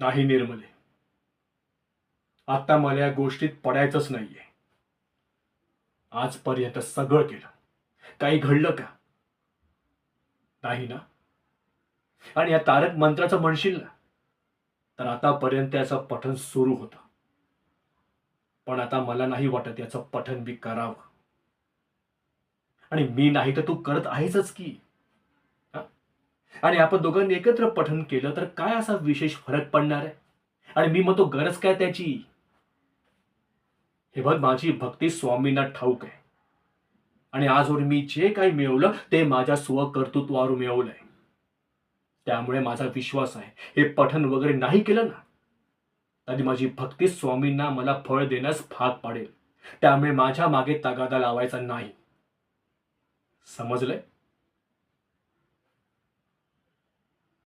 नाही निर्मले. आता मला या गोष्टीत पडायचंच नाहीये. आजपर्यंत सगळं केलं. काही घडलं का? नाही ना? आणि या तारक मंत्राचं म्हणशील ना? तर आतापर्यंत याचं पठण सुरू होतं. पण आता मला नाही वाटत याचं पठण बी करावं. आणि मी नाही तर तू करत आहेसच की. आणि आपण दोघांनी एकत्र पठन केलं तर काय असा विशेष फरक पडणार आहे? आणि मी म्हणतो गरज काय त्याची? हे बघ माझी भक्ती स्वामींना ठाऊक आहे. आणि आजवर मी जे काही मिळवलं ते माझ्या स्वकर्तृत्वावर मिळवलंय. त्यामुळे माझा विश्वास आहे. हे पठन वगैरे नाही केलं ना तरी माझी भक्ती स्वामींना मला फळ देण्यास भाग पाडेल. त्यामुळे माझ्या मागे तगादा लावायचा नाही. समजलंय?